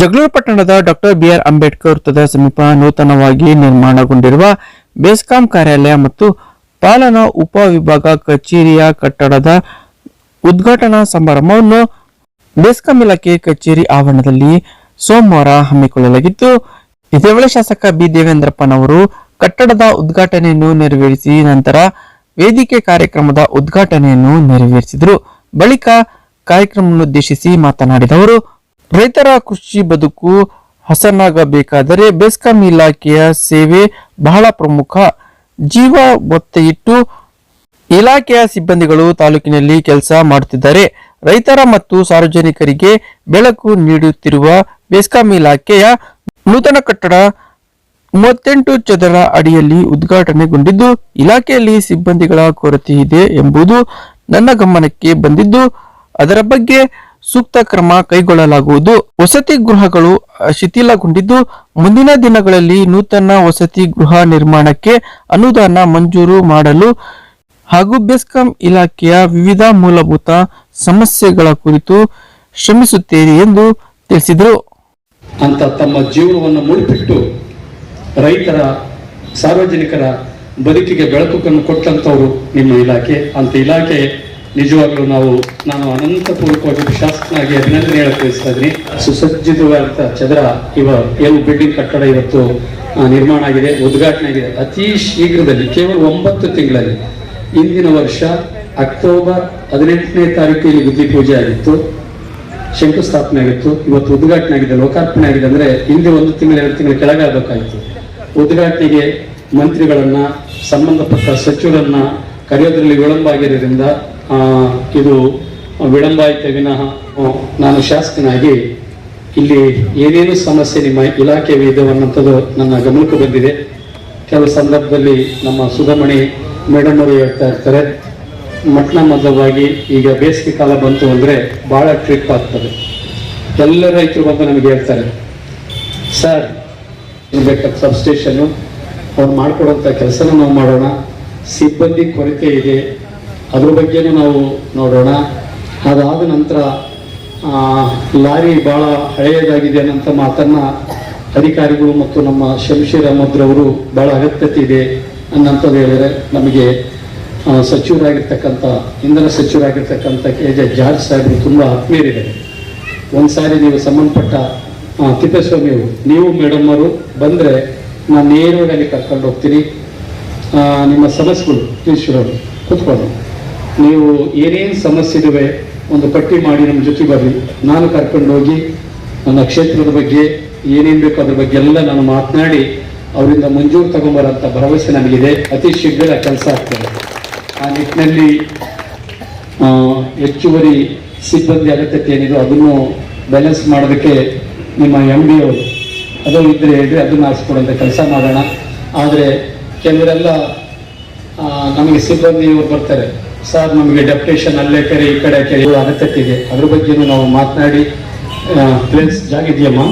ಜಗಳೂರು ಪಟ್ಟಣದ doctor B R Ambedkar ವೃತ್ತದ ಸಮೀಪ ನೂತನವಾಗಿ ನಿರ್ಮಾಣಗೊಂಡಿರುವ ಬೇಸ್ಕಾಂ ಕಾರ್ಯಾಲಯ ಮತ್ತು ಪಾಲನಾ ಉಪವಿಭಾಗ ಕಚೇರಿಯ ಕಟ್ಟಡದ ಉದ್ಘಾಟನಾ ಸಮಾರಂಭವನ್ನು ಬೇಸ್ಕಾಂ ಇಲಾಖೆ ಕಚೇರಿ ಆವರಣದಲ್ಲಿ ಸೋಮವಾರ ಹಮ್ಮಿಕೊಳ್ಳಲಾಗಿತ್ತು. ಇದೇ ವೇಳೆ ಶಾಸಕ ಬಿ ದೇವೇಂದ್ರಪ್ಪನವರು ಕಟ್ಟಡದ ಉದ್ಘಾಟನೆಯನ್ನು ನೆರವೇರಿಸಿ ನಂತರ ವೇದಿಕೆ ಕಾರ್ಯಕ್ರಮದ ಉದ್ಘಾಟನೆಯನ್ನು ನೆರವೇರಿಸಿದರು. ಬಳಿಕ ಕಾರ್ಯಕ್ರಮವನ್ನುದ್ದೇಶಿಸಿ ಮಾತನಾಡಿದ ಅವರು ರೈತರ ಕೃಷಿ ಬದುಕು ಹಸನಾಗಬೇಕಾದರೆ ಬೆಸ್ಕಾಂ ಇಲಾಖೆಯ ಸೇವೆ ಬಹಳ ಪ್ರಮುಖ. ಜೀವ ಒತ್ತೆ ಇಟ್ಟು ಇಲಾಖೆಯ ಸಿಬ್ಬಂದಿಗಳು ತಾಲೂಕಿನಲ್ಲಿ ಕೆಲಸ ಮಾಡುತ್ತಿದ್ದಾರೆ. ರೈತರ ಮತ್ತು ಸಾರ್ವಜನಿಕರಿಗೆ ಬೆಳಕು ನೀಡುತ್ತಿರುವ ಬೆಸ್ಕಾಂ ಇಲಾಖೆಯ ನೂತನ ಕಟ್ಟಡ ಮೂವತ್ತೆಂಟು ಚದರ ಅಡಿಯಲ್ಲಿ ಉದ್ಘಾಟನೆಗೊಂಡಿದ್ದು, ಇಲಾಖೆಯಲ್ಲಿ ಸಿಬ್ಬಂದಿಗಳ ಕೊರತೆ ಇದೆ ಎಂಬುದು ನನ್ನ ಗಮನಕ್ಕೆ ಬಂದಿದ್ದು, ಅದರ ಬಗ್ಗೆ ಸೂಕ್ತ ಕ್ರಮ ಕೈಗೊಳ್ಳಲಾಗುವುದು. ವಸತಿ ಗೃಹಗಳು ಶಿಥಿಲಗೊಂಡಿದ್ದು ಮುಂದಿನ ದಿನಗಳಲ್ಲಿ ನೂತನ ವಸತಿ ಗೃಹ ನಿರ್ಮಾಣಕ್ಕೆ ಅನುದಾನ ಮಂಜೂರು ಮಾಡಲು ಹಾಗೂ ಬೆಸ್ಕಾಂ ಇಲಾಖೆಯ ವಿವಿಧ ಮೂಲಭೂತ ಸಮಸ್ಯೆಗಳ ಕುರಿತು ಶ್ರಮಿಸುತ್ತೇನೆ ಎಂದು ತಿಳಿಸಿದರು. ಅಂತ ತಮ್ಮ ಜೀವನವನ್ನು ಮುಡಿಪಿಟ್ಟು ರೈತರ, ಸಾರ್ವಜನಿಕರ ಬದುಕಿಗೆ ಬೆಳಕನ್ನು ಕೊಟ್ಟಂತವರು ನಿಮ್ಮ ಇಲಾಖೆ. ಅಂತ ಇಲಾಖೆ ನಿಜವಾಗ್ಲೂ ನಾವು, ನಾನು ಅನಂತಪೂರ್ವಕವಾಗಿ ಶಾಸಕನಾಗಿ ಅಭಿನಂದನೆ ಹೇಳಕ್ ಬಯಸ್ತಾ ಇದ್ದೀನಿ. ಸುಸಜ್ಜಿತವಾದಂಥ ಚದರ ಇವ ಏನು ಬಿಲ್ಡಿಂಗ್ ಕಟ್ಟಡ ಇವತ್ತು ನಿರ್ಮಾಣ ಆಗಿದೆ, ಉದ್ಘಾಟನೆ ಆಗಿದೆ. ಅತಿ ಶೀಘ್ರದಲ್ಲಿ, ಕೇವಲ ಒಂಬತ್ತು ತಿಂಗಳಲ್ಲಿ, ಇಂದಿನ ವರ್ಷ ಅಕ್ಟೋಬರ್ ಹದಿನೆಂಟನೇ ತಾರೀಕು ಇಲ್ಲಿ ಬುದ್ಧಿ ಪೂಜೆ ಆಗಿತ್ತು, ಶಂಕುಸ್ಥಾಪನೆ ಆಗಿತ್ತು, ಇವತ್ತು ಉದ್ಘಾಟನೆ ಆಗಿದೆ, ಲೋಕಾರ್ಪಣೆ ಆಗಿದೆ ಅಂದ್ರೆ ಹಿಂದೆ ಒಂದು ತಿಂಗಳು, ಎರಡು ತಿಂಗಳ ಕೆಳಗಾಗಬೇಕಾಯಿತು ಉದ್ಘಾಟನೆಗೆ ಮಂತ್ರಿಗಳನ್ನ, ಸಂಬಂಧಪಟ್ಟ ಸಚಿವರನ್ನ ಕರೆಯೋದ್ರಲ್ಲಿ ವಿಳಂಬ ಆಗಿರೋದ್ರಿಂದ ಇದು ವಿಳಂಬ ವಿನಃ ನಾನು ಶಾಸಕನಾಗಿ ಇಲ್ಲಿ ಏನೇನು ಸಮಸ್ಯೆ ನಿಮ್ಮ ಇಲಾಖೆ ಇದೆ ಅನ್ನೋಂಥದ್ದು ನನ್ನ ಗಮನಕ್ಕೆ ಬಂದಿದೆ. ಕೆಲವು ಸಂದರ್ಭದಲ್ಲಿ ನಮ್ಮ ಸುಧಮಣಿ ಮೇಡಮ್ ಅವರು ಹೇಳ್ತಾ ಇರ್ತಾರೆ, ಮಟ್ನ ಮೊದಲವಾಗಿ ಈಗ ಬೇಸಿಗೆ ಕಾಲ ಬಂತು ಅಂದರೆ ಭಾಳ ಟ್ರಿಪ್ ಆಗ್ತದೆ. ಎಲ್ಲ ರೈತರು ಬಂದು ನಮಗೆ ಹೇಳ್ತಾರೆ ಸರ್ ಬೇಕಾದ ಸಬ್ಸ್ಟೇಷನ್ನು ಅವ್ರು ಮಾಡಿಕೊಡೋಂಥ ಕೆಲಸನ ನಾವು ಮಾಡೋಣ. ಸಿಬ್ಬಂದಿ ಕೊರತೆ ಇದೆ ಅದ್ರ ಬಗ್ಗೆ ನಾವು ನೋಡೋಣ. ಅದಾದ ನಂತರ ಲಾರಿ ಬಹಳ ಹಳೆಯದಾಗಿದೆ ಅನ್ನೋಂಥ ಮಾತನ್ನ ಅಧಿಕಾರಿಗಳು ಮತ್ತು ನಮ್ಮ ಶಮಶೀರ್ ಅಹಮದ್ರವರು ಭಾಳ ಅಗತ್ಯತೆ ಇದೆ ಅನ್ನಂಥದ್ದು ಹೇಳಿದರೆ ನಮಗೆ ಸಚಿವರಾಗಿರ್ತಕ್ಕಂಥ ಇಂಧನ ಸಚಿವರಾಗಿರ್ತಕ್ಕಂಥ ಕೆ ಜೆ ಜಾರ್ಜ್ ಸಾಹೇಬರು ತುಂಬ ಆತ್ಮೀಯರಿದ್ದಾರೆ. ಒಂದು ಸಾರಿ ನೀವು ಸಂಬಂಧಪಟ್ಟ ಆ, ತಿಪ್ಪೇಸ್ವಾಮಿ ಅವರು ನೀವು ಮೇಡಮ್ ಅವರು ಬಂದರೆ ನಾನು ನೇರವಾಗಿ ಕರ್ಕೊಂಡು ಹೋಗ್ತೀನಿ. ನಿಮ್ಮ ಸದಸ್ಯಗಳು ಸಮಸ್ಯೆಗಳು ಶುರು ಕೂತ್ಕೊಂಡು ನೀವು ಏನೇನು ಸಮಸ್ಯೆ ಇದಾವೆ ಒಂದು ಪಟ್ಟಿ ಮಾಡಿ ನಮ್ಮ ಜೊತೆ ಬರ್ರಿ. ನಾನು ಕರ್ಕೊಂಡೋಗಿ ನನ್ನ ಕ್ಷೇತ್ರದ ಬಗ್ಗೆ, ಏನೇನು ಬೇಕು ಅದ್ರ ಬಗ್ಗೆ ಎಲ್ಲ ನಾನು ಮಾತನಾಡಿ, ಅವರಿಂದ ಮಂಜೂರು ತಗೊಂಬರೋಂಥ ಭರವಸೆ ನನಗಿದೆ. ಅತಿ ಶೀಘ್ರ ಕೆಲಸ ಆಗ್ತದೆ. ಆ ನಿಟ್ಟಿನಲ್ಲಿ ಹೆಚ್ಚುವರಿ ಸಿಬ್ಬಂದಿ ಅಗತ್ಯತೆ ಏನಿದೆ ಅದನ್ನು ಬ್ಯಾಲೆನ್ಸ್ ಮಾಡೋದಕ್ಕೆ ನಿಮ್ಮ ಎಂ ಡಿ ಅವರು, ಅದು ಇದ್ದರೆ ಹೇಳಿದ್ರೆ ಅದನ್ನು ಆರಿಸ್ಕೊಡೋಂಥ ಕೆಲಸ ಮಾಡೋಣ. ಆದರೆ, ಕೆಲವರೆಲ್ಲ ನಮಗೆ ಸಿಬ್ಬಂದಿಯವರು ಬರ್ತಾರೆ. ಸರ್, ನಮಗೆ ಡೆಪ್ಟೇಷನ್ ಅಲ್ಲೇ ಕರೆ, ಈ ಕಡೆ ಕೆರೆ ಅಗತ್ಯತೆ ಇದೆ. ಅದ್ರ ಬಗ್ಗೆನೂ ನಾವು ಮಾತನಾಡಿ ಪ್ಲೇಸ್ ಜಾಗಿದೆಯಮ್ಮ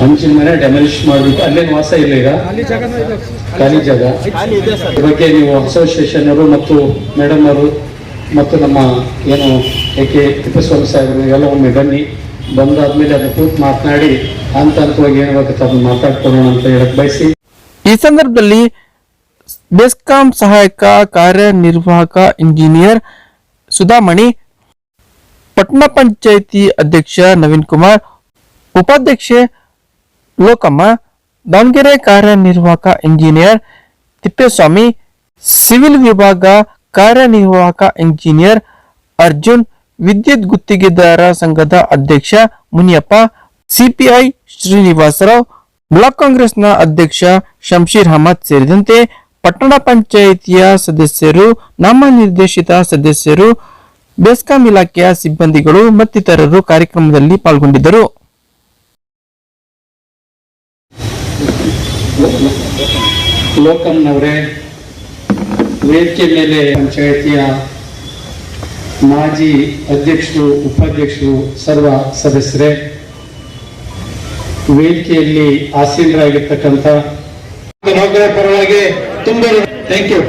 ಹಂಚಿನ ಮನೆ ಡೆಮಲಿಷ್ ಮಾಡ್ಬಿಟ್ಟು, ಅಲ್ಲೇನು ವಾಸ ಇಲ್ಲ ಈಗ? ಖಾಲಿ ಜಾಗ. ಬಗ್ಗೆ ನೀವು ಅಸೋಸಿಯೇಷನ್ ಅವರು ಮತ್ತು ಮೇಡಮ್ ಅವರು ಮತ್ತು ನಮ್ಮ ಏನು ಏಕೆ ತಿಪ್ಪಸ್ವಾಮಿ ಸಾಹೇಬರು ಎಲ್ಲ ಒಮ್ಮೆ ಬನ್ನಿ. ಬಂದಾದ್ಮೇಲೆ ಅದನ್ನು ಕೂತ್ ಮಾತನಾಡಿ ಹಂತ ಹಂತವಾಗಿ ಏನಾಗುತ್ತೆ ಅದನ್ನ ಮಾತಾಡ್ಕೊಳ್ಳೋಣ ಅಂತ ಹೇಳಕ್ ಬಯಸಿ. ಈ ಸಂದರ್ಭದಲ್ಲಿ ಬೆಸ್ಕಾಂ ಸಹಾಯಕ ಕಾರ್ಯನಿರ್ವಾಹಕ ಇಂಜಿನಿಯರ್ ಸುಧಾಮಣಿ ಪಟ್ಟಣ ಪಂಚಾಯಿತಿ ಅಧ್ಯಕ್ಷ ನವೀನ್ ಕುಮಾರ್ ಉಪಾಧ್ಯಕ್ಷೆ ಲೋಕಮ್ಮ ದಾವಣಗೆರೆ ಕಾರ್ಯನಿರ್ವಾಹಕ ಇಂಜಿನಿಯರ್ ತಿಪ್ಪೇಸ್ವಾಮಿ ಸಿವಿಲ್ ವಿಭಾಗ ಕಾರ್ಯನಿರ್ವಾಹಕ ಇಂಜಿನಿಯರ್ ಅರ್ಜುನ್ ವಿದ್ಯುತ್ ಗುತ್ತಿಗೆದಾರ ಸಂಘದ ಅಧ್ಯಕ್ಷ ಮುನಿಯಪ್ಪ ಸಿಪಿಐ ಶ್ರೀನಿವಾಸರಾವ್ ಬ್ಲಾಕ್ ಕಾಂಗ್ರೆಸ್ನ ಅಧ್ಯಕ್ಷ ಶಂಶೀರ್ ಅಹಮದ್ ಸೇರಿದಂತೆ ಪಟ್ಟಣ ಪಂಚಾಯಿತಿಯ ಸದಸ್ಯರು, ನಮ್ಮ ನಿರ್ದೇಶಿತ ಸದಸ್ಯರು, ಬೆಸ್ಕಾಂ ಇಲಾಖೆಯ ಸಿಬ್ಬಂದಿಗಳು ಮತ್ತಿತರರು ಕಾರ್ಯಕ್ರಮದಲ್ಲಿ ಪಾಲ್ಗೊಂಡಿದ್ದರು. ಲೋಕಂನವರೇ ವೇದಿಕೆ ಮೇಲೆ ಪಂಚಾಯಿತಿಯ ಮಾಜಿ ಅಧ್ಯಕ್ಷರು, ಉಪಾಧ್ಯಕ್ಷರು, ಸರ್ವ ಸದಸ್ಯರೇ ವೇದಿಕೆಯಲ್ಲಿ ಆಸೀನರಾಗಿರ್ತಕ್ಕಂಥ ಪರವಾಗಿ ತುಂಬ ಥ್ಯಾಂಕ್ ಯು